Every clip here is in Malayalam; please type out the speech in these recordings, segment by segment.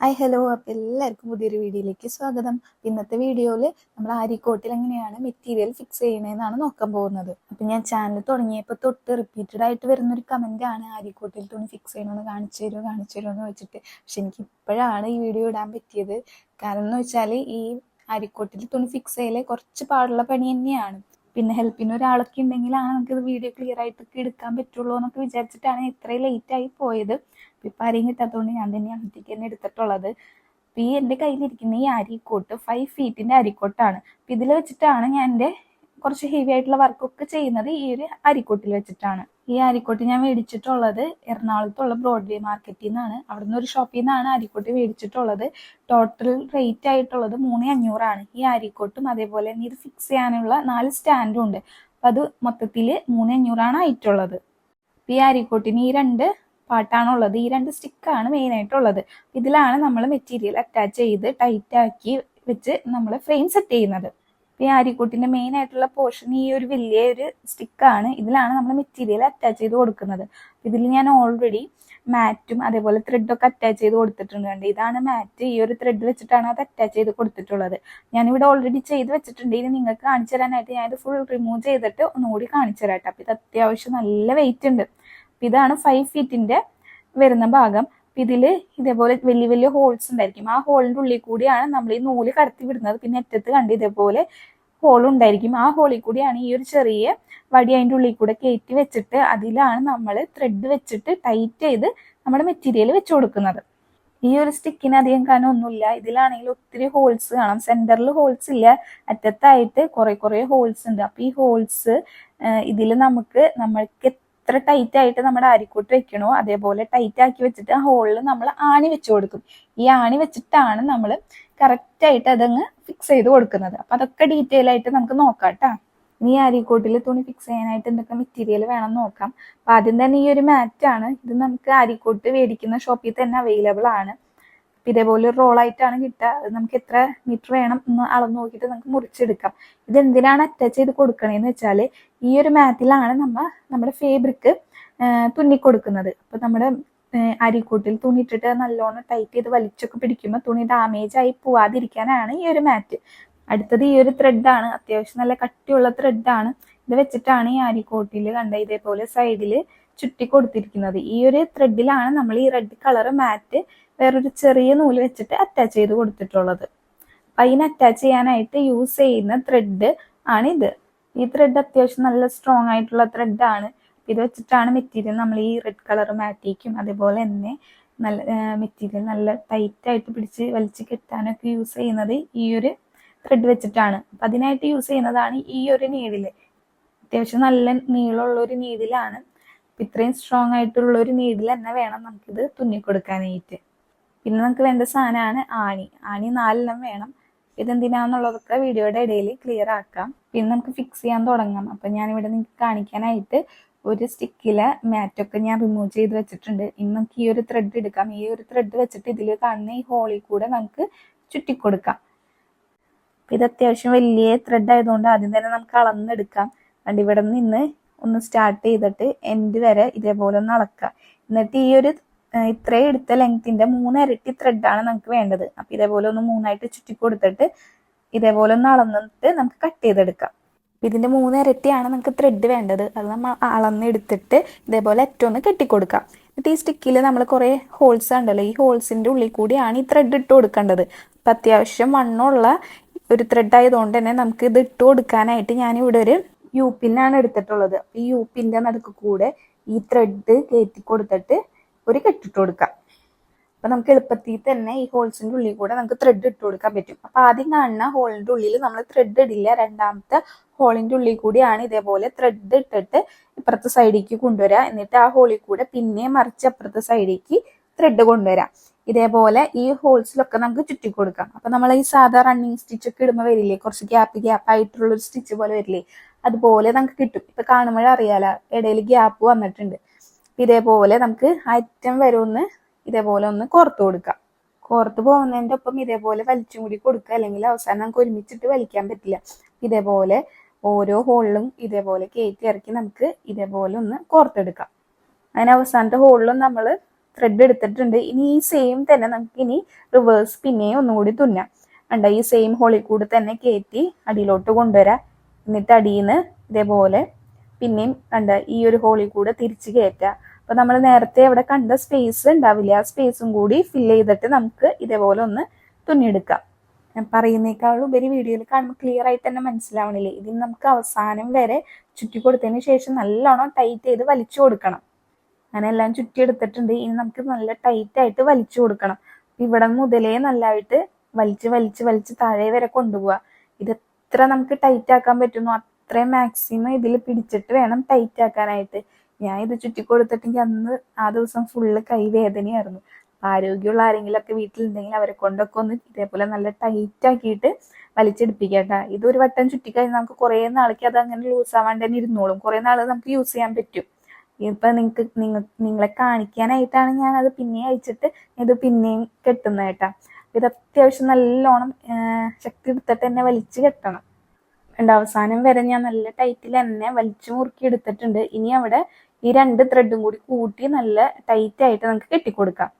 Hi hello. അപ്പം എല്ലാവർക്കും പുതിയൊരു വീഡിയോയിലേക്ക് സ്വാഗതം. ഇന്നത്തെ വീഡിയോയിൽ നമ്മൾ ആരിക്കോട്ടിൽ എങ്ങനെയാണ് മെറ്റീരിയൽ ഫിക്സ് ചെയ്യണതെന്നാണ് നോക്കാൻ പോകുന്നത്. അപ്പം ഞാൻ ചാനൽ തുടങ്ങിയപ്പോൾ തൊട്ട് റിപ്പീറ്റഡ് ആയിട്ട് വരുന്നൊരു കമന്റ് ആണ് ആരിക്കോട്ടിൽ തുണി ഫിക്സ് ചെയ്യണമെന്ന് കാണിച്ചു തരുമോ കാണിച്ചു തരുമോ എന്ന് വെച്ചിട്ട് പക്ഷെ എനിക്ക് ഇപ്പോഴാണ് ഈ വീഡിയോ ഇടാൻ പറ്റിയത്. കാരണം എന്ന് വെച്ചാൽ ഈ ആരിക്കോട്ടിൽ തുണി ഫിക്സ് ചെയ്യലേ കുറച്ച് പാടുള്ള പണി തന്നെയാണ്. പിന്നെ ഹെൽപ്പിന് ഒരാളൊക്കെ ഉണ്ടെങ്കിലാണ് നമുക്ക് ഇത് വീഡിയോ ക്ലിയർ ആയിട്ടൊക്കെ എടുക്കാൻ പറ്റുള്ളൂ എന്നൊക്കെ വിചാരിച്ചിട്ടാണ് ഇത്രയും ലേറ്റായി പോയത്. ഇപ്പം ആരെയും കിട്ടാത്തതുകൊണ്ട് ഞാൻ തന്നെയാണ് ഒറ്റയ്ക്ക് തന്നെ എടുത്തിട്ടുള്ളത്. അപ്പം ഈ എന്റെ കയ്യിലിരിക്കുന്ന ഈ അരിക്കോട്ട് ഫൈവ് ഫീറ്റിന്റെ അരിക്കോട്ടാണ്. അപ്പം ഇതിൽ വെച്ചിട്ടാണ് ഞാൻ എന്റെ കുറച്ച് ഹെവി ആയിട്ടുള്ള വർക്കൊക്കെ ചെയ്യുന്നത് ഈ ഒരു അരിക്കോട്ടിൽ വെച്ചിട്ടാണ്. ഈ അരിക്കോട്ട് ഞാൻ മേടിച്ചിട്ടുള്ളത് എറണാകുളത്തുള്ള ബ്രോഡ്വേ മാർക്കറ്റിൽ നിന്നാണ് അവിടുന്ന് ഒരു ഷോപ്പിൽ നിന്നാണ് അരിക്കോട്ട് മേടിച്ചിട്ടുള്ളത്. ടോട്ടൽ റേറ്റ് ആയിട്ടുള്ളത് മൂന്ന് അഞ്ഞൂറാണ്. ഈ അരിക്കോട്ടും അതേപോലെ തന്നെ ഇത് ഫിക്സ് ചെയ്യാനുള്ള നാല് സ്റ്റാൻഡും ഉണ്ട്. അപ്പം അത് മൊത്തത്തിൽ മൂന്ന് അഞ്ഞൂറാണ് ആയിട്ടുള്ളത്. ഈ അരിക്കോട്ടിന് ഈ രണ്ട് പാട്ടാണുള്ളത്. ഈ രണ്ട് സ്റ്റിക്കാണ് മെയിൻ ആയിട്ടുള്ളത്. ഇതിലാണ് നമ്മൾ മെറ്റീരിയൽ അറ്റാച്ച് ചെയ്ത് ടൈറ്റ് ആക്കി വെച്ച് നമ്മൾ ഫ്രെയിം സെറ്റ് ചെയ്യുന്നത്. ഈ ആരിക്കൂട്ടിന്റെ മെയിൻ ആയിട്ടുള്ള പോർഷൻ ഈ ഒരു വലിയ ഒരു സ്റ്റിക്കാണ് ഇതിലാണ് നമ്മൾ മെറ്റീരിയൽ അറ്റാച്ച് ചെയ്ത് കൊടുക്കുന്നത്. ഇതിൽ ഞാൻ ഓൾറെഡി മാറ്റും അതേപോലെ ത്രെഡൊക്കെ അറ്റാച്ച് ചെയ്ത് കൊടുത്തിട്ടുണ്ട് കണ്ട്. ഇതാണ് മാറ്റ് ഈ ഒരു ത്രെഡ് വെച്ചിട്ടാണ് അത് അറ്റാച്ച് ചെയ്ത് കൊടുത്തിട്ടുള്ളത്. ഞാനിവിടെ ഓൾറെഡി ചെയ്ത് വെച്ചിട്ടുണ്ട്. ഇനി നിങ്ങൾക്ക് കാണിച്ചു തരാനായിട്ട് ഞാൻ ഇത് ഫുൾ റിമൂവ് ചെയ്തിട്ട് ഒന്നുകൂടി കാണിച്ചു തരാം കേട്ടോ അപ്പം ഇത് അത്യാവശ്യം നല്ല വെയിറ്റ് ഉണ്ട്. ഇതാണ് ഫൈവ് ഫീറ്റിന്റെ വരുന്ന ഭാഗം. ഇതിൽ ഇതേപോലെ വലിയ വലിയ ഹോൾസ് ഉണ്ടായിരിക്കും. ആ ഹോളിന്റെ ഉള്ളിൽ കൂടിയാണ് നമ്മൾ ഈ നൂൽ കടത്തി വിടുന്നത്. പിന്നെ അറ്റത്ത് കണ്ട് ഇതേപോലെ ഹോൾ ഉണ്ടായിരിക്കും. ആ ഹോളിൽ കൂടിയാണ് ഈ ഒരു ചെറിയ വടി അതിന്റെ ഉള്ളിൽ കൂടെ കയറ്റി വെച്ചിട്ട് അതിലാണ് നമ്മൾ ത്രെഡ് വെച്ചിട്ട് ടൈറ്റ് ചെയ്ത് നമ്മുടെ മെറ്റീരിയൽ വെച്ച് കൊടുക്കുന്നത്. ഈ ഒരു സ്റ്റിക്കിന് അധികം കാരണം ഒന്നുമില്ല. ഇതിലാണെങ്കിൽ ഒത്തിരി ഹോൾസ് കാണാം. സെന്ററിൽ ഹോൾസ് ഇല്ല. അറ്റത്തായിട്ട് കുറെ കുറെ ഹോൾസ് ഉണ്ട്. അപ്പൊ ഈ ഹോൾസ് ഇതിൽ നമുക്ക് നമ്മൾക്ക് എത്ര ടൈറ്റ് ആയിട്ട് നമ്മുടെ അരിക്കൂട്ട് വെക്കണോ അതേപോലെ ടൈറ്റ് ആക്കി വെച്ചിട്ട് ആ ഹോളിൽ നമ്മൾ ആണി വെച്ച് കൊടുക്കും. ഈ ആണി വെച്ചിട്ടാണ് നമ്മൾ കറക്റ്റ് ആയിട്ട് അതങ്ങ് ഫിക്സ് ചെയ്ത് കൊടുക്കുന്നത്. അപ്പൊ അതൊക്കെ ഡീറ്റെയിൽ ആയിട്ട് നമുക്ക് നോക്കാം കേട്ടോ ഇനി അരിക്കോട്ടിൽ തുണി ഫിക്സ് ചെയ്യാനായിട്ട് എന്തൊക്കെ മെറ്റീരിയൽ വേണം നോക്കാം. അപ്പൊ ആദ്യം തന്നെ ഈ ഒരു മാറ്റാണ് ഇത് നമുക്ക് അരിക്കോട്ട് മേടിക്കുന്ന ഷോപ്പിൽ തന്നെ അവൈലബിൾ ആണ്. ഇതേപോലെ ഒരു റോളായിട്ടാണ് കിട്ടുക. നമുക്ക് എത്ര മീറ്റർ വേണം എന്ന് അളന്ന് നോക്കിയിട്ട് നമുക്ക് മുറിച്ചെടുക്കാം. ഇത് എന്തിനാണ് അറ്റാച്ച് ചെയ്ത് കൊടുക്കണേന്ന് വെച്ചാൽ ഈ ഒരു മാത്തിലാണ് നമ്മൾ നമ്മുടെ ഫേബ്രിക്ക് തുന്നി കൊടുക്കുന്നത് അപ്പൊ നമ്മുടെ അരിക്കൂട്ടിൽ തുണിയിട്ടിട്ട് നല്ലോണം ടൈറ്റ് ചെയ്ത് വലിച്ചൊക്കെ പിടിക്കുമ്പോൾ തുണി ഡാമേജ് ആയി പോവാതിരിക്കാനാണ് ഈ ഒരു മാറ്റ്. അടുത്തത് ഈ ഒരു ത്രെഡാണ് അത്യാവശ്യം നല്ല കട്ടിയുള്ള ത്രെഡാണ് ഇത് വെച്ചിട്ടാണ് ഈ അരിക്കോട്ടിൽ കണ്ട ഇതേപോലെ സൈഡിൽ ചുറ്റി കൊടുത്തിരിക്കുന്നത് ഈ ഒരു ത്രെഡിലാണ് നമ്മൾ ഈ റെഡ് കളർ മാറ്റ് വേറൊരു ചെറിയ നൂൽ വെച്ചിട്ട് അറ്റാച്ച് ചെയ്ത് കൊടുത്തിട്ടുള്ളത്. അപ്പം അതിന് അറ്റാച്ച് ചെയ്യാനായിട്ട് യൂസ് ചെയ്യുന്ന ത്രെഡ് ആണ് ഇത്. ഈ ത്രെഡ് അത്യാവശ്യം നല്ല സ്ട്രോങ് ആയിട്ടുള്ള ത്രെഡാണ് ഇത് വെച്ചിട്ടാണ് മെറ്റീരിയൽ നമ്മൾ ഈ റെഡ് കളർ മാറ്റിക്കും അതേപോലെ തന്നെ നല്ല മെറ്റീരിയൽ നല്ല ടൈറ്റ് ആയിട്ട് പിടിച്ച് വലിച്ച് കെട്ടാനൊക്കെ യൂസ് ചെയ്യുന്നത് ഈ ഒരു ത്രെഡ് വെച്ചിട്ടാണ്. അപ്പം അതിനായിട്ട് യൂസ് ചെയ്യുന്നതാണ് ഈ ഒരു നീഡിൽ അത്യാവശ്യം നല്ല നീളമുള്ള ഒരു നീഡിലാണ് ഇത്രയും സ്ട്രോങ് ആയിട്ടുള്ള ഒരു നീഡിൽ തന്നെ വേണം നമുക്കിത് തുന്നി കൊടുക്കാനായിട്ട്. പിന്നെ നമുക്ക് വേണ്ട സാധനമാണ് ആണി. ആണി നാലെണ്ണം വേണം. ഇതെന്തിനാന്നുള്ളതൊക്കെ വീഡിയോയുടെ ഇടയിൽ ക്ലിയർ ആക്കാം. പിന്നെ നമുക്ക് ഫിക്സ് ചെയ്യാൻ തുടങ്ങാം. അപ്പം ഞാനിവിടെ നിങ്ങൾക്ക് കാണിക്കാനായിട്ട് ഒരു സ്റ്റിക്കിലെ മാറ്റൊക്കെ ഞാൻ റിമൂവ് ചെയ്ത് വെച്ചിട്ടുണ്ട്. ഇനി നമുക്ക് ഈ ഒരു ത്രെഡ് എടുക്കാം. ഈ ഒരു ത്രെഡ് വെച്ചിട്ട് ഇതിൽ കാണുന്ന ഈ ഹോളിൽ കൂടെ നമുക്ക് ചുറ്റിക്കൊടുക്കാം. ഇത് അത്യാവശ്യം വലിയ ത്രെഡ് ആയതുകൊണ്ട് ആദ്യം തന്നെ നമുക്ക് അളന്നെടുക്കാം. കണ്ട് ഇവിടെ നിന്ന് ഒന്ന് സ്റ്റാർട്ട് ചെയ്തിട്ട് എൻഡ് വരെ ഇതേപോലെ ഒന്ന് അളക്കുക. എന്നിട്ട് ഈ ഒരു ഇത്രയും എടുത്ത ലെങ്ത്തിന്റെ മൂന്ന് ഇരട്ടി ത്രെഡാണ് നമുക്ക് വേണ്ടത്. അപ്പൊ ഇതേപോലെ ഒന്ന് മൂന്നായിട്ട് ചുറ്റി കൊടുത്തിട്ട് ഇതേപോലെ ഒന്ന് അളന്നിട്ട് നമുക്ക് കട്ട് ചെയ്തെടുക്കാം. ഇതിന്റെ മൂന്ന് ഇരട്ടിയാണ് നമുക്ക് ത്രെഡ് വേണ്ടത്. അത് നമ്മൾ അളന്നെടുത്തിട്ട് ഇതേപോലെ ഏറ്റവും ഒന്ന് കെട്ടിക്കൊടുക്കാം. എന്നിട്ട് ഈ സ്റ്റിക്കിൽ നമ്മൾ കുറേ ഹോൾസ് ഉണ്ടല്ലോ ഈ ഹോൾസിന്റെ ഉള്ളിൽ കൂടിയാണ് ഈ ത്രെഡ് ഇട്ട് കൊടുക്കേണ്ടത്. അപ്പം അത്യാവശ്യം വണ്ണമുള്ള ഒരു ത്രെഡ് ആയതുകൊണ്ട് തന്നെ നമുക്ക് ഇത് ഇട്ട് കൊടുക്കാനായിട്ട് ഞാൻ ഇവിടെ ഒരു യു പിന്നാണ് എടുത്തിട്ടുള്ളത് ഈ യു പിന്റെ നടുക്ക് കൂടെ ഈ ത്രെഡ് കയറ്റി കൊടുത്തിട്ട് ഒരു കെട്ടിട്ട് കൊടുക്കാം. അപ്പൊ നമുക്ക് എളുപ്പത്തിൽ തന്നെ ഈ ഹോൾസിന്റെ ഉള്ളിൽ കൂടെ നമുക്ക് ത്രെഡ് ഇട്ട് കൊടുക്കാൻ പറ്റും. അപ്പൊ ആദ്യം കാണുന്ന ഹോളിന്റെ ഉള്ളിൽ നമ്മൾ ത്രെഡ് ഇടില്ല. രണ്ടാമത്തെ ഹോളിന്റെ ഉള്ളിൽ കൂടിയാണ് ഇതേപോലെ ത്രെഡ് ഇട്ടിട്ട് ഇപ്പുറത്തെ സൈഡിലേക്ക് കൊണ്ടുവരാം. എന്നിട്ട് ആ ഹോളിൽ കൂടെ പിന്നെ മറിച്ച് അപ്പുറത്തെ സൈഡിലേക്ക് ത്രെഡ് കൊണ്ടുവരാം. ഇതേപോലെ ഈ ഹോൾസിലൊക്കെ നമുക്ക് ചുറ്റി കൊടുക്കാം. അപ്പൊ നമ്മൾ ഈ സാധാ റണ്ണിങ് സ്റ്റിച്ച് ഒക്കെ ഇടുമ്പോൾ വരില്ലേ? കുറച്ച് ഗ്യാപ്പ് ഗ്യാപ്പ് ആയിട്ടുള്ള ഒരു സ്റ്റിച്ച് പോലെ വരില്ലേ? അതുപോലെ നമുക്ക് കിട്ടും. ഇപ്പൊ കാണുമ്പോഴേ അറിയാലോ ഇടയിൽ ഗ്യാപ്പ് വന്നിട്ടുണ്ട്. ഇതേപോലെ നമുക്ക് അറ്റം വരെ ഒന്ന് ഇതേപോലെ ഒന്ന് കോർത്ത് കൊടുക്കുക കോർത്ത് പോകുന്നതിന്റെ ഒപ്പം ഇതേപോലെ വലിച്ചും കൂടി കൊടുക്കുക അല്ലെങ്കിൽ അവസാനം നമുക്ക് ഒരുമിച്ചിട്ട് വലിക്കാൻ പറ്റില്ല. ഇതേപോലെ ഓരോ ഹോളിലും ഇതേപോലെ കയറ്റി ഇറക്കി നമുക്ക് ഇതേപോലെ ഒന്ന് കോർത്തെടുക്കാം. അതിന് അവസാനത്തെ ഹോളിലും നമ്മൾ ത്രെഡ് എടുത്തിട്ടുണ്ട്. ഇനി ഈ സെയിം തന്നെ നമുക്ക് ഇനി റിവേഴ്സ് പിന്നെയും ഒന്നുകൂടി തുന്നാം. കണ്ട? ഈ സെയിം ഹോളിൽ കൂടി തന്നെ കയറ്റി അടിയിലോട്ട് കൊണ്ടുവരാം. എന്നിട്ട് അടിയിൽ നിന്ന് ഇതേപോലെ പിന്നെയും കണ്ട? ഈ ഒരു ഹോളിൽ കൂടെ തിരിച്ച് കയറ്റുക അപ്പൊ നമ്മൾ നേരത്തെ അവിടെ കണ്ട സ്പേസ് ഉണ്ടാവില്ല ആ സ്പേസും കൂടി ഫിൽ ചെയ്തിട്ട് നമുക്ക് ഇതേപോലെ ഒന്ന് തുന്നിയെടുക്കാം. ഞാൻ പറയുന്നേക്കാളും ഉപരി വീഡിയോയിൽ കാണുമ്പോൾ ക്ലിയർ ആയിട്ട് തന്നെ മനസ്സിലാവണില്ലേ? ഇതിന് നമുക്ക് അവസാനം വരെ ചുറ്റി കൊടുത്തതിന് ശേഷം നല്ലോണം ടൈറ്റ് ചെയ്ത് വലിച്ചു കൊടുക്കണം. അങ്ങനെ എല്ലാം ചുറ്റി എടുത്തിട്ടുണ്ട്. ഇനി നമുക്ക് നല്ല ടൈറ്റ് ആയിട്ട് വലിച്ചു കൊടുക്കണം. ഇവിടെ മുതലേ നല്ലതായിട്ട് വലിച്ച് വലിച്ച് വലിച്ച് താഴെ വരെ കൊണ്ടുപോവുക ഇത് എത്ര നമുക്ക് ടൈറ്റ് ആക്കാൻ പറ്റുന്നു? അത്രയും മാക്സിമം ഇതിൽ പിടിച്ചിട്ട് വേണം ടൈറ്റ് ആക്കാനായിട്ട്. ഞാൻ ഇത് ചുറ്റി കൊടുത്തിട്ടെങ്കിൽ അന്ന് ആ ദിവസം ഫുള്ള് കൈവേദനയായിരുന്നു ആരോഗ്യമുള്ള ആരെങ്കിലും ഒക്കെ വീട്ടിലുണ്ടെങ്കിൽ അവരെ കൊണ്ടൊക്കെ ഒന്ന് ഇതേപോലെ നല്ല ടൈറ്റ് ആക്കിയിട്ട് വലിച്ചെടുപ്പിക്കട്ടാ. ഇതൊരു വട്ടം ചുറ്റിക്കഴിഞ്ഞാൽ നമുക്ക് കുറേ നാളേക്ക് അത് അങ്ങനെ ലൂസ് ആവാണ്ട് തന്നെ ഇരുന്നോളും. കുറേ നാൾ നമുക്ക് യൂസ് ചെയ്യാൻ പറ്റും. ഇപ്പൊ നിങ്ങൾക്ക് നിങ്ങൾ നിങ്ങളെ കാണിക്കാനായിട്ടാണ് ഞാൻ അത് പിന്നെയും അയച്ചിട്ട് ഇത് പിന്നെയും കെട്ടുന്നത് കേട്ടാ. ഇത് അത്യാവശ്യം നല്ലോണം ശക്തി എടുത്തിട്ട് തന്നെ വലിച്ചു കെട്ടണം. അവസാനം വരെ ഞാൻ നല്ല ടൈറ്റിൽ തന്നെ വലിച്ചു മുറുക്കി എടുത്തിട്ടുണ്ട്. ഇനി അവിടെ ഈ രണ്ട് ത്രെഡും കൂടി കൂട്ടി നല്ല ടൈറ്റ് ആയിട്ട് നമുക്ക് കെട്ടിക്കൊടുക്കാം.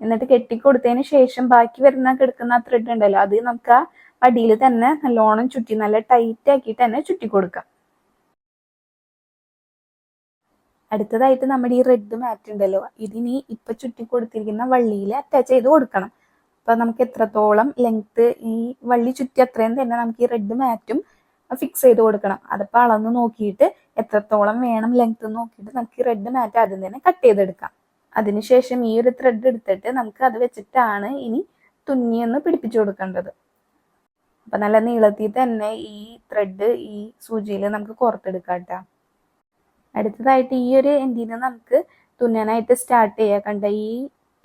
എന്നിട്ട് കെട്ടിക്കൊടുത്തതിന് ശേഷം ബാക്കി വരുന്ന കിടക്കുന്ന ത്രെഡ് ഉണ്ടല്ലോ അത് നമുക്ക് ആ അടിയിൽ തന്നെ നല്ലോണം ചുറ്റി നല്ല ടൈറ്റ് ആക്കിയിട്ട് തന്നെ ചുറ്റി കൊടുക്കാം അടുത്തതായിട്ട് നമ്മുടെ ഈ റെഡ് മാറ്റ് ഉണ്ടല്ലോ ഇതിനി ഇപ്പൊ ചുറ്റി കൊടുത്തിരിക്കുന്ന വള്ളിയിൽ അറ്റാച്ച് ചെയ്ത് കൊടുക്കണം. അപ്പൊ നമുക്ക് എത്രത്തോളം ലെങ്ത് ഈ വള്ളി ചുറ്റി അത്രയും തന്നെ നമുക്ക് ഈ റെഡ് മാറ്റും ഫിക്സ് ചെയ്ത് കൊടുക്കണം. അതിപ്പോ അളന്ന് നോക്കിയിട്ട് എത്രത്തോളം വേണം ലെങ്ത് നോക്കിയിട്ട് നമുക്ക് ഈ റെഡ് മാറ്റ് ആദ്യം തന്നെ കട്ട് ചെയ്തെടുക്കാം. അതിനുശേഷം ഈ ഒരു ത്രെഡ് എടുത്തിട്ട് നമുക്ക് അത് വെച്ചിട്ടാണ് ഇനി തുന്നിയൊന്ന് പിടിപ്പിച്ചു കൊടുക്കേണ്ടത്. അപ്പൊ നല്ല നീളത്തിൽ തന്നെ ഈ ത്രെഡ് ഈ സൂചിയിൽ നമുക്ക് കോർത്തെടുക്കാം കേട്ടോ. അടുത്തതായിട്ട് ഈ ഒരു എൻഡിന് നമുക്ക് തുന്നാനായിട്ട് സ്റ്റാർട്ട് ചെയ്യാം. കണ്ട ഈ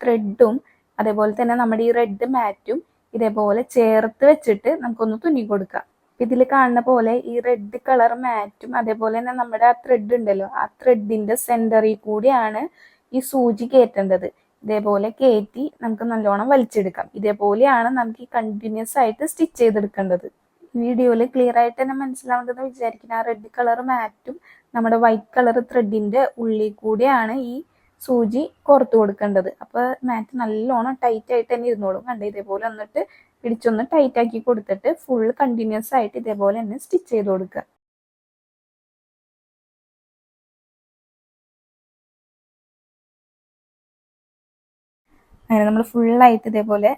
ത്രെഡും അതേപോലെ തന്നെ നമ്മുടെ ഈ റെഡ് മാറ്റും ഇതേപോലെ ചേർത്ത് വെച്ചിട്ട് നമുക്കൊന്ന് തുന്നി കൊടുക്കാം. ഇതിൽ കാണുന്ന പോലെ ഈ റെഡ് കളർ മാറ്റും. അതേപോലെ തന്നെ നമ്മുടെ ആ ത്രെഡ് ഉണ്ടല്ലോ ആ ത്രെഡിന്റെ സെന്ററിൽ കൂടിയാണ് ഈ സൂചി കയറ്റേണ്ടത്. ഇതേപോലെ കയറ്റി നമുക്ക് നല്ലോണം വലിച്ചെടുക്കാം. ഇതേപോലെയാണ് നമുക്ക് ഈ കണ്ടിന്യൂസ് ആയിട്ട് സ്റ്റിച്ച് ചെയ്തെടുക്കേണ്ടത്. വീഡിയോയിൽ ക്ലിയർ ആയിട്ട് തന്നെ മനസ്സിലാവുണ്ടെന്ന് വിചാരിക്കുന്ന. ആ റെഡ് കളർ മാറ്റും. നമ്മുടെ വൈറ്റ് കളർ ത്രെഡിന്റെ ഉള്ളിൽ കൂടിയാണ് ഈ സൂചി കോർത്തു കൊടുക്കേണ്ടത്. അപ്പൊ മാറ്റ് നല്ലോണം ടൈറ്റ് ആയിട്ട് തന്നെ ഇരുന്നോളും. കണ്ട? ഇതേപോലെ വന്നിട്ട് പിടിച്ചൊന്ന് ടൈറ്റ് ആക്കി കൊടുത്തിട്ട് ഫുൾ കണ്ടിന്യൂസ് ആയിട്ട് ഇതേപോലെ തന്നെ സ്റ്റിച്ച് ചെയ്ത് കൊടുക്കുക. അങ്ങനെ നമ്മൾ ഫുള്ളായിട്ട് ഇതേപോലെ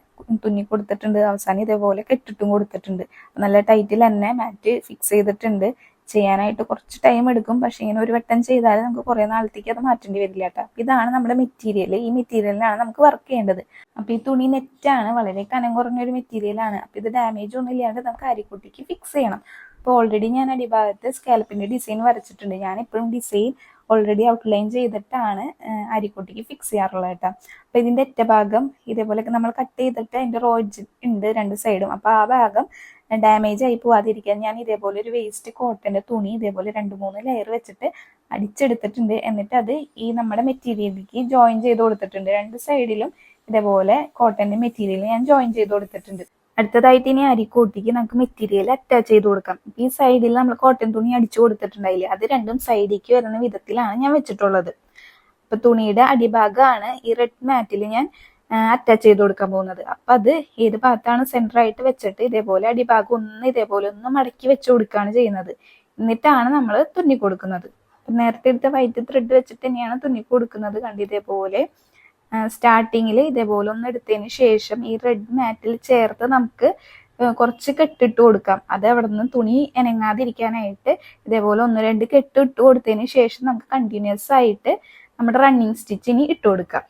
തുന്നി കൊടുത്തിട്ടുണ്ട്. അവസാനം ഇതേപോലെ കെട്ടിട്ടും കൊടുത്തിട്ടുണ്ട്. നല്ല ടൈറ്റിൽ തന്നെ മാറ്റ് ഫിക്സ് ചെയ്തിട്ടുണ്ട്. ചെയ്യാനായിട്ട് കുറച്ച് ടൈം എടുക്കും. പക്ഷെ ഇങ്ങനെ ഒരു വട്ടം ചെയ്താൽ നമുക്ക് കുറേ നാളത്തേക്ക് അത് മാറ്റേണ്ടി വരില്ല കേട്ടോ. ഇതാണ് നമ്മുടെ മെറ്റീരിയൽ ഈ മെറ്റീരിയലിനാണ് നമുക്ക് വർക്ക് ചെയ്യേണ്ടത്. അപ്പൊ ഈ തുണി നെറ്റാണ് വളരെ കനം കുറഞ്ഞ കുറഞ്ഞൊരു മെറ്റീരിയലാണ് അപ്പൊ ഇത് ഡാമേജ് ഒന്നും ഇല്ലാണ്ട് നമുക്ക് അരിക്കുട്ടിക്ക് ഫിക്സ് ചെയ്യണം. അപ്പോൾ ഓൾറെഡി ഞാൻ അടിഭാഗത്ത് സ്കാലപ്പിന്റെ ഡിസൈൻ വരച്ചിട്ടുണ്ട്. ഞാൻ എപ്പോഴും ഡിസൈൻ ഓൾറെഡി ഔട്ട്ലൈൻ ചെയ്തിട്ടാണ് അരിക്കുട്ടിക്ക് ഫിക്സ് ചെയ്യാറുള്ളത് കേട്ടോ. അപ്പൊ ഇതിന്റെ ഒറ്റ ഭാഗം ഇതേപോലെ നമ്മൾ കട്ട് ചെയ്തിട്ട് അതിന്റെ റോജ് ഉണ്ട് രണ്ട് സൈഡും അപ്പൊ ആ ഭാഗം ഡാമേജ് ആയി പോവാതിരിക്കാൻ ഞാൻ ഇതേപോലെ ഒരു വേസ്റ്റ് കോട്ടന്റെ തുണി ഇതേപോലെ രണ്ട് മൂന്ന് ലെയർ വെച്ചിട്ട് അടിച്ചെടുത്തിട്ടുണ്ട്. എന്നിട്ട് അത് ഈ നമ്മുടെ മെറ്റീരിയലിലേക്ക് ജോയിൻ ചെയ്ത് കൊടുത്തിട്ടുണ്ട്. രണ്ട് സൈഡിലും ഇതേപോലെ കോട്ടന്റെ മെറ്റീരിയൽ ഞാൻ ജോയിൻ ചെയ്ത് കൊടുത്തിട്ടുണ്ട്. അടുത്തതായിട്ട് ഇനി അരിക്കോട്ടിക്ക് നമുക്ക് മെറ്റീരിയൽ അറ്റാച്ച് ചെയ്ത് കൊടുക്കാം. ഈ സൈഡിൽ നമ്മൾ കോട്ടൺ തുണി അടിച്ചു കൊടുത്തിട്ടുണ്ടായില്ലേ? അത് രണ്ടും സൈഡിലേക്ക് വരുന്ന വിധത്തിലാണ് ഞാൻ വെച്ചിട്ടുള്ളത്. അപ്പൊ തുണിയുടെ അടിഭാഗമാണ് ഈ റെഡ് മാറ്റിൽ ഞാൻ അറ്റാച്ച് ചെയ്ത് കൊടുക്കാൻ പോകുന്നത്. അപ്പൊ അത് ഏത് ഭാഗത്താണ് സെന്റർ ആയിട്ട് വെച്ചിട്ട് ഇതേപോലെ അടിഭാഗം ഒന്ന് ഇതേപോലെ ഒന്ന് മടക്കി വെച്ച് കൊടുക്കുകയാണ് ചെയ്യുന്നത്. എന്നിട്ടാണ് നമ്മൾ തുന്നി കൊടുക്കുന്നത്. നേരത്തെ എടുത്ത വൈറ്റ് ത്രെഡ് വെച്ചിട്ട് തന്നെയാണ് തുന്നി കൊടുക്കുന്നത്. കണ്ട് ഇതേപോലെ സ്റ്റാർട്ടിങ്ങിൽ ഇതേപോലെ ഒന്ന് എടുത്തതിന് ശേഷം ഈ റെഡ് മാറ്റിൽ ചേർത്ത് നമുക്ക് കുറച്ച് കെട്ടിട്ട് കൊടുക്കാം. അത് അവിടെ നിന്ന് തുണി ഇനങ്ങാതിരിക്കാനായിട്ട് ഇതേപോലെ ഒന്ന് രണ്ട് കെട്ട് ഇട്ട് കൊടുത്തതിന് ശേഷം നമുക്ക് കണ്ടിന്യൂസ് ആയിട്ട് നമ്മുടെ റണ്ണിങ് സ്റ്റിച്ചിന് ഇട്ട് കൊടുക്കാം.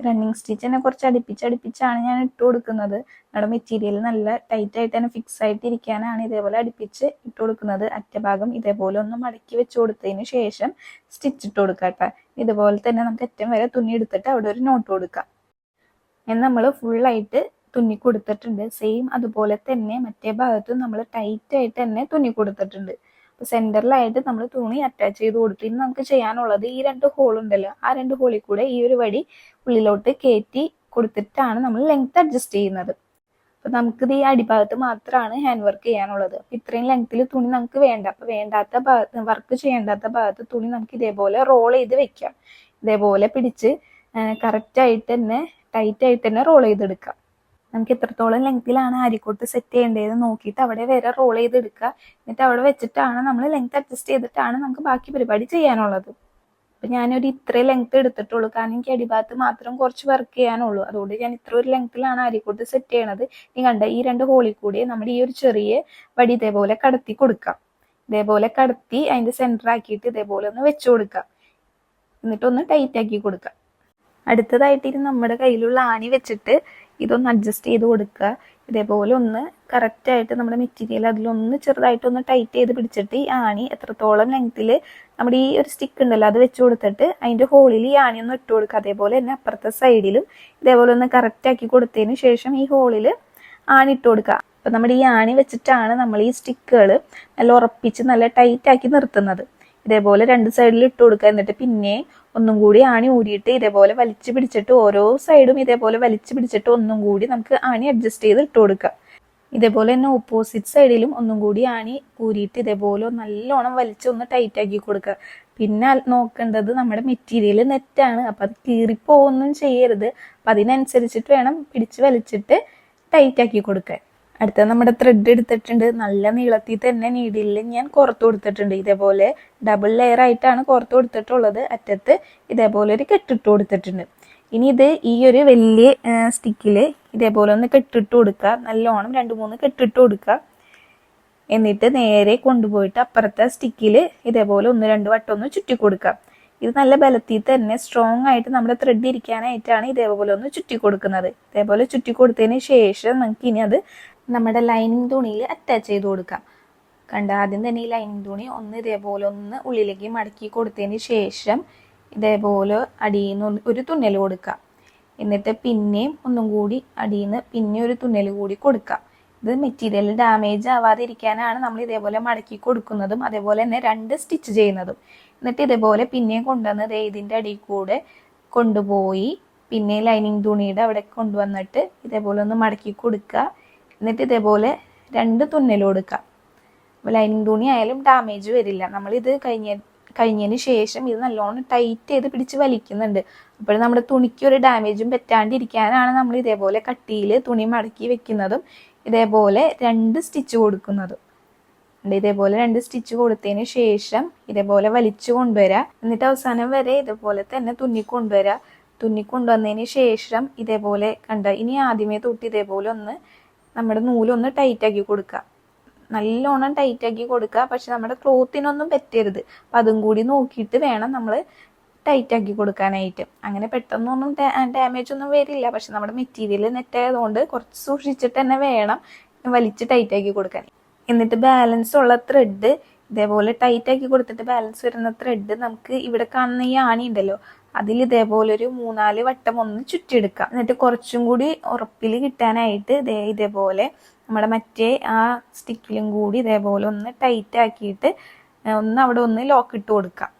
റണ്ണിങ് സ്റ്റിച്ചിനെ കുറച്ച് അടുപ്പിച്ച് അടുപ്പിച്ചാണ് ഞാൻ ഇട്ട് കൊടുക്കുന്നത്. നമ്മുടെ മെറ്റീരിയൽ നല്ല ടൈറ്റ് ആയിട്ട് തന്നെ ഫിക്സ് ആയിട്ട് ഇരിക്കാനാണ് ഇതേപോലെ അടുപ്പിച്ച് ഇട്ട് കൊടുക്കുന്നത്. അറ്റഭാഗം ഇതേപോലെ ഒന്ന് മടക്കി വെച്ച് കൊടുത്തതിന് ശേഷം സ്റ്റിച്ച് ഇട്ട് കൊടുക്കാം കേട്ടോ. ഇതുപോലെ തന്നെ നമുക്ക് അറ്റം വരെ തുന്നി എടുത്തിട്ട് അവിടെ ഒരു നോട്ട് കൊടുക്കാം. നമ്മൾ ഫുള്ളായിട്ട് തുന്നി കൊടുത്തിട്ടുണ്ട്. സെയിം അതുപോലെ തന്നെ മറ്റേ ഭാഗത്തും നമ്മൾ ടൈറ്റ് ആയിട്ട് തന്നെ തുന്നി കൊടുത്തിട്ടുണ്ട്. അപ്പൊ സെന്ററിലായിട്ട് നമ്മൾ തുണി അറ്റാച്ച് ചെയ്ത് കൊടുത്തു ഇനി നമുക്ക് ചെയ്യാനുള്ളത് ഈ രണ്ട് ഹോൾ ഉണ്ടല്ലോ ആ രണ്ട് ഹോളിൽ കൂടെ ഈ ഒരു വടി ഉള്ളിലോട്ട് കയറ്റി കൊടുത്തിട്ടാണ് നമ്മൾ ലെങ്ത് അഡ്ജസ്റ്റ് ചെയ്യുന്നത്. അപ്പൊ നമുക്കിത് ഈ അടിഭാഗത്ത് മാത്രമാണ് ഹാൻഡ് വർക്ക് ചെയ്യാനുള്ളത്. അപ്പൊ ഇത്രയും ലെങ്ത്തിൽ തുണി നമുക്ക് വേണ്ട. അപ്പൊ വേണ്ടാത്ത ഭാഗത്ത് വർക്ക് ചെയ്യേണ്ടാത്ത ഭാഗത്ത് തുണി നമുക്ക് ഇതേപോലെ റോൾ ചെയ്ത് വെക്കാം. ഇതേപോലെ പിടിച്ച് കറക്റ്റായിട്ട് തന്നെ ടൈറ്റ് ആയിട്ട് തന്നെ റോൾ ചെയ്തെടുക്കാം. നമുക്ക് എത്രത്തോളം ലെങ്തിലാണ് അരിക്കോട്ട് സെറ്റ് ചെയ്യേണ്ടത് നോക്കിയിട്ട് അവിടെ വരെ റോൾ ചെയ്തെടുക്കുക. എന്നിട്ട് അവിടെ വെച്ചിട്ടാണ് നമ്മൾ ലെങ്ത് അഡ്ജസ്റ്റ് ചെയ്തിട്ടാണ് നമുക്ക് ബാക്കി പരിപാടി ചെയ്യാനുള്ളത്. അപ്പം ഞാനൊരു ഇത്രയും ലെങ്ത് എടുത്തിട്ടുള്ളൂ. കാരണം എനിക്ക് അടിഭാഗത്ത് മാത്രം കുറച്ച് വർക്ക് ചെയ്യാനുള്ളൂ. അതുകൊണ്ട് ഞാൻ ഇത്ര ഒരു ലെങ്ത്തിലാണ് അരിക്കോട്ട് സെറ്റ് ചെയ്യണത്. നീ കണ്ട ഈ രണ്ട് ഹോളിൽ കൂടി നമ്മുടെ ഈ ഒരു ചെറിയ വടി ഇതേപോലെ കടത്തി കൊടുക്കാം. ഇതേപോലെ കടത്തി അതിന്റെ സെന്റർ ആക്കിയിട്ട് ഇതേപോലെ ഒന്ന് വെച്ചു കൊടുക്കാം. എന്നിട്ടൊന്ന് ടൈറ്റ് ആക്കി കൊടുക്കാം. അടുത്തതായിട്ട് ഇനി നമ്മുടെ കയ്യിലുള്ള ആണി വെച്ചിട്ട് ഇതൊന്ന് അഡ്ജസ്റ്റ് ചെയ്ത് കൊടുക്കുക. ഇതേപോലെ ഒന്ന് കറക്റ്റായിട്ട് നമ്മുടെ മെറ്റീരിയൽ അതിലൊന്ന് ചെറുതായിട്ടൊന്ന് ടൈറ്റ് ചെയ്ത് പിടിച്ചിട്ട് ഈ ആണി എത്രത്തോളം ലെങ്ത്തിൽ നമ്മുടെ ഈ ഒരു സ്റ്റിക്ക് ഉണ്ടല്ലോ അത് വെച്ച് കൊടുത്തിട്ട് അതിന്റെ ഹോളിൽ ഈ ആണി ഒന്ന് ഇട്ട് കൊടുക്കുക. അതേപോലെ തന്നെ അപ്പുറത്തെ സൈഡിലും ഇതേപോലെ ഒന്ന് കറക്റ്റ് ആക്കി കൊടുത്തതിന് ശേഷം ഈ ഹോളിൽ ആണി ഇട്ട് കൊടുക്കുക. അപ്പം നമ്മുടെ ഈ ആണി വെച്ചിട്ടാണ് നമ്മൾ ഈ സ്റ്റിക്കുകൾ നല്ല ഉറപ്പിച്ച് നല്ല ടൈറ്റ് ആക്കി നിർത്തുന്നത്. ഇതേപോലെ രണ്ട് സൈഡിൽ ഇട്ട് കൊടുക്കുക. എന്നിട്ട് പിന്നെ ഒന്നും കൂടി ആണി ഊരിയിട്ട് ഇതേപോലെ വലിച്ചു പിടിച്ചിട്ട് ഓരോ സൈഡും ഇതേപോലെ വലിച്ചു പിടിച്ചിട്ട് ഒന്നും കൂടി നമുക്ക് ആണി അഡ്ജസ്റ്റ് ചെയ്ത് ഇട്ട് കൊടുക്കുക. ഇതേപോലെ തന്നെ ഓപ്പോസിറ്റ് സൈഡിലും ഒന്നും കൂടി ആണി ഊരിയിട്ട് ഇതേപോലെ നല്ലോണം വലിച്ച് ഒന്ന് ടൈറ്റ് ആക്കി കൊടുക്കുക. പിന്നെ നോക്കേണ്ടത് നമ്മുടെ മെറ്റീരിയൽ നെറ്റാണ് അപ്പം അത് കീറിപ്പോവൊന്നും ചെയ്യരുത്. അപ്പം അതിനനുസരിച്ചിട്ട് വേണം പിടിച്ച് വലിച്ചിട്ട് ടൈറ്റ് ആക്കി കൊടുക്കാൻ. അടുത്ത നമ്മുടെ ത്രെഡ് എടുത്തിട്ടുണ്ട്. നല്ല നീളത്തിൽ തന്നെ നീഡിലിൽ ഞാൻ കുറത്ത് കൊടുത്തിട്ടുണ്ട്. ഇതേപോലെ ഡബിൾ ലെയർ ആയിട്ടാണ് കുറത്ത് കൊടുത്തിട്ടുള്ളത്. അറ്റത്ത് ഇതേപോലെ ഒരു കെട്ടിട്ട് കൊടുത്തിട്ടുണ്ട്. ഇനി ഇത് ഈ ഒരു വലിയ സ്റ്റിക്കിൽ ഇതേപോലെ ഒന്ന് കെട്ടിട്ട് കൊടുക്കുക. നല്ലോണം രണ്ട് മൂന്ന് കെട്ടിട്ട് കൊടുക്കുക. എന്നിട്ട് നേരെ കൊണ്ടുപോയിട്ട് അപ്പുറത്തെ സ്റ്റിക്കിൽ ഇതേപോലെ ഒന്ന് രണ്ട് വട്ടം ഒന്ന് ചുറ്റി കൊടുക്കുക. ഇത് നല്ല ബലത്തിൽ തന്നെ സ്ട്രോങ് ആയിട്ട് നമ്മുടെ ത്രെഡ് ഇരിക്കാനായിട്ടാണ് ഇതേപോലെ ഒന്ന് ചുറ്റി കൊടുക്കുന്നത്. ഇതേപോലെ ചുറ്റി കൊടുത്തതിന് ശേഷം നമുക്ക് ഇനി അത് നമ്മുടെ ലൈനിങ് തുണിയിൽ അറ്റാച്ച് ചെയ്ത് കൊടുക്കാം. കണ്ട? ആദ്യം തന്നെ ഈ ലൈനിങ് തുണി ഒന്ന് ഇതേപോലെ ഒന്ന് ഉള്ളിലേക്ക് മടക്കി കൊടുത്തതിന് ശേഷം ഇതേപോലെ അടിയിൽ നിന്ന് ഒരു തുന്നൽ കൊടുക്കാം. എന്നിട്ട് പിന്നെയും ഒന്നും കൂടി അടിയിൽ നിന്ന് പിന്നെ ഒരു തുന്നൽ കൂടി കൊടുക്കാം. ഇത് മെറ്റീരിയൽ ഡാമേജ് ആവാതിരിക്കാനാണ് നമ്മൾ ഇതേപോലെ മടക്കി കൊടുക്കുന്നതും അതേപോലെ തന്നെ രണ്ട് സ്റ്റിച്ച് ചെയ്യുന്നതും. എന്നിട്ട് ഇതേപോലെ പിന്നെയും കൊണ്ടുവന്ന് ദേ ഇതിന്റെ അടിയിൽ കൂടെ കൊണ്ടുപോയി പിന്നെ ലൈനിങ് തുണിയുടെ അവിടെ കൊണ്ടുവന്നിട്ട് ഇതേപോലെ ഒന്ന് മടക്കി കൊടുക്കുക. എന്നിട്ട് ഇതേപോലെ രണ്ട് തുന്നൽ കൊടുക്കുക ലൈനിങ് തുണി ആയാലും ഡാമേജ് വരില്ല. നമ്മളിത് കഴിഞ്ഞ കഴിഞ്ഞതിന് ശേഷം ഇത് നല്ലോണം ടൈറ്റ് ചെയ്ത് പിടിച്ച് വലിക്കുന്നുണ്ട്. അപ്പോൾ നമ്മുടെ തുണിക്ക് ഒരു ഡാമേജും പറ്റാണ്ടിരിക്കാനാണ് നമ്മൾ ഇതേപോലെ കട്ടിയിൽ തുണി മടക്കി വെക്കുന്നതും ഇതേപോലെ രണ്ട് സ്റ്റിച്ച് കൊടുക്കുന്നതും. ഇതേപോലെ രണ്ട് സ്റ്റിച്ച് കൊടുത്തതിന് ശേഷം ഇതേപോലെ വലിച്ചു കൊണ്ടുവരാം. എന്നിട്ട് അവസാനം വരെ ഇതേപോലെ തന്നെ തുന്നി കൊണ്ടുവരാം. തുന്നി കൊണ്ടുവന്നതിന് ശേഷം ഇതേപോലെ കണ്ട? ഇനി ആദ്യമേ തൊട്ട് ഇതേപോലെ ഒന്ന് നമ്മുടെ നൂലൊന്ന് ടൈറ്റ് ആക്കി കൊടുക്കുക. നല്ലോണം ടൈറ്റ് ആക്കി കൊടുക്കുക. പക്ഷെ നമ്മുടെ ക്ലോത്തിനൊന്നും പറ്റരുത്. അപ്പം അതും കൂടി നോക്കിയിട്ട് വേണം നമ്മൾ ടൈറ്റ് ആക്കി കൊടുക്കാനായിട്ട്. അങ്ങനെ പെട്ടെന്നൊന്നും ഡാമേജ് ഒന്നും വരില്ല. പക്ഷെ നമ്മുടെ മെറ്റീരിയൽ നെറ്റായതുകൊണ്ട് കുറച്ച് സൂക്ഷിച്ചിട്ട് തന്നെ വേണം വലിച്ച് ടൈറ്റ് ആക്കി കൊടുക്കാൻ. എന്നിട്ട് ബാലൻസ് ഉള്ള ത്രെഡ് ഇതേപോലെ ടൈറ്റ് ആക്കി കൊടുത്തിട്ട് ബാലൻസ് വരുന്ന ത്രെഡ് നമുക്ക് ഇവിടെ കാണുന്ന ഈ ആണി ഉണ്ടല്ലോ അതിൽ ഇതേപോലെ ഒരു മൂന്നാൽ വട്ടം ഒന്ന് ചുറ്റിയെടുക്കാം. എന്നിട്ട് കുറച്ചും കൂടി ഉറപ്പിൽ കിട്ടാനായിട്ട് ഇതേ ഇതേപോലെ നമ്മുടെ മറ്റേ ആ സ്റ്റിക്കിലും കൂടി ഇതേപോലെ ഒന്ന് ടൈറ്റ് ആക്കിയിട്ട് ഒന്ന് അവിടെ ഒന്ന് ലോക്ക് ഇട്ട് കൊടുക്കാം.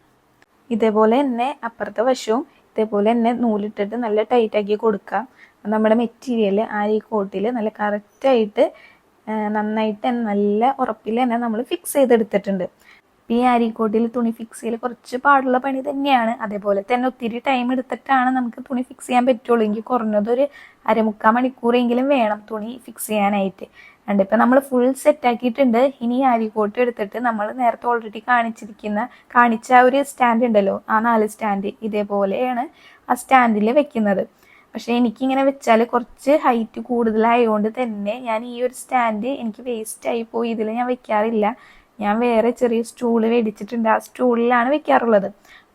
ഇതേപോലെ തന്നെ അപ്പുറത്തെ വശവും ഇതേപോലെ തന്നെ നൂലിട്ടിട്ട് നല്ല ടൈറ്റ് ആക്കി കൊടുക്കാം. നമ്മുടെ മെറ്റീരിയൽ ആ ഈ കോട്ടിൽ നല്ല കറക്റ്റായിട്ട് നന്നായിട്ട് നല്ല ഉറപ്പിൽ തന്നെ നമ്മൾ ഫിക്സ് ചെയ്തെടുത്തിട്ടുണ്ട്. ഈ അരിക്കോട്ടിൽ തുണി ഫിക്സ് ചെയ്യൽ കുറച്ച് പാടുള്ള പണി തന്നെയാണ്. അതേപോലെ തന്നെ ഒത്തിരി ടൈം എടുത്തിട്ടാണ് നമുക്ക് തുണി ഫിക്സ് ചെയ്യാൻ പറ്റുള്ളൂ. എങ്കിൽ കുറഞ്ഞതൊരു അരമുക്കാൽ മണിക്കൂറെങ്കിലും വേണം തുണി ഫിക്സ് ചെയ്യാനായിട്ട്. ഉണ്ട് ഇപ്പം നമ്മൾ ഫുൾ സെറ്റ് ആക്കിയിട്ടുണ്ട്. ഇനി അരിക്കോട്ട് എടുത്തിട്ട് നമ്മൾ നേരത്തെ ഓൾറെഡി കാണിച്ചിരിക്കുന്ന കാണിച്ച ഒരു സ്റ്റാൻഡ് ഉണ്ടല്ലോ ആ നാല് സ്റ്റാൻഡ് ഇതേപോലെയാണ് ആ സ്റ്റാൻഡിൽ വെക്കുന്നത്. പക്ഷേ എനിക്കിങ്ങനെ വെച്ചാൽ കുറച്ച് ഹൈറ്റ് കൂടുതലായതുകൊണ്ട് തന്നെ ഞാൻ ഈ ഒരു സ്റ്റാൻഡ് എനിക്ക് വേസ്റ്റ് ആയി പോയി. ഇതിൽ ഞാൻ വെക്കാറില്ല. ഞാൻ വേറെ ചെറിയ സ്റ്റൂൾ മേടിച്ചിട്ടുണ്ട്. ആ സ്റ്റൂളിലാണ് വെക്കാറുള്ളത്.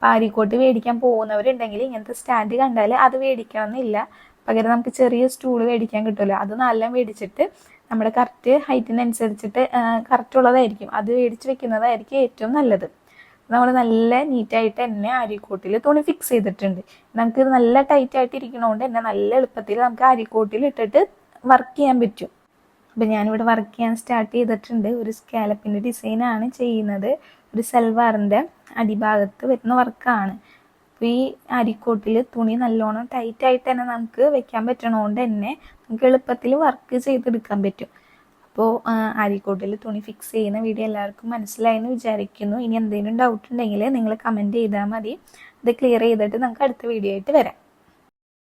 പാരിക്കോട്ട് മേടിക്കാൻ പോകുന്നവരുണ്ടെങ്കിൽ ഇങ്ങനത്തെ സ്റ്റാൻഡ് കണ്ടാൽ അത് മേടിക്കണമെന്നില്ല. പകരം നമുക്ക് ചെറിയ സ്റ്റൂൾ മേടിക്കാൻ കിട്ടുമല്ലോ. അത് നല്ല മേടിച്ചിട്ട് നമ്മുടെ കറക്റ്റ് ഹൈറ്റിനനുസരിച്ചിട്ട് കറക്റ്റ് ഉള്ളതായിരിക്കും. അത് മേടിച്ച് വെക്കുന്നതായിരിക്കും ഏറ്റവും നല്ലത്. നമ്മൾ നല്ല നീറ്റായിട്ട് തന്നെ അരിക്കോട്ടിൽ തുണി ഫിക്സ് ചെയ്തിട്ടുണ്ട്. നമുക്ക് നല്ല ടൈറ്റ് ആയിട്ട് ഇരിക്കണോണ്ട് തന്നെ നല്ല എളുപ്പത്തിൽ നമുക്ക് അരിക്കോട്ടിൽ ഇട്ടിട്ട് വർക്ക് ചെയ്യാൻ പറ്റും. അപ്പം ഞാനിവിടെ വർക്ക് ചെയ്യാൻ സ്റ്റാർട്ട് ചെയ്തിട്ടുണ്ട്. ഒരു സ്കാലപ്പിന്റെ ഡിസൈനാണ് ചെയ്യുന്നത്. ഒരു സൽവാറിന്റെ അടിഭാഗത്ത് വരുന്ന വർക്കാണ് അപ്പോൾ ഈ അരിക്കോട്ടിൽ തുണി നല്ലോണം ടൈറ്റായിട്ട് തന്നെ നമുക്ക് വെക്കാൻ പറ്റണോണ്ട് തന്നെ നമുക്ക് എളുപ്പത്തിൽ വർക്ക് ചെയ്തെടുക്കാൻ പറ്റും. അപ്പോൾ അരിക്കോട്ടിൽ തുണി ഫിക്സ് ചെയ്യുന്ന വീഡിയോ എല്ലാവർക്കും മനസ്സിലായെന്ന് വിചാരിക്കുന്നു. ഇനി എന്തെങ്കിലും ഡൗട്ട് ഉണ്ടെങ്കിൽ നിങ്ങൾ കമന്റ് ചെയ്താൽ മതി. ഇത് ക്ലിയർ ചെയ്തിട്ട് നമുക്ക് അടുത്ത വീഡിയോ ആയിട്ട് വരാം.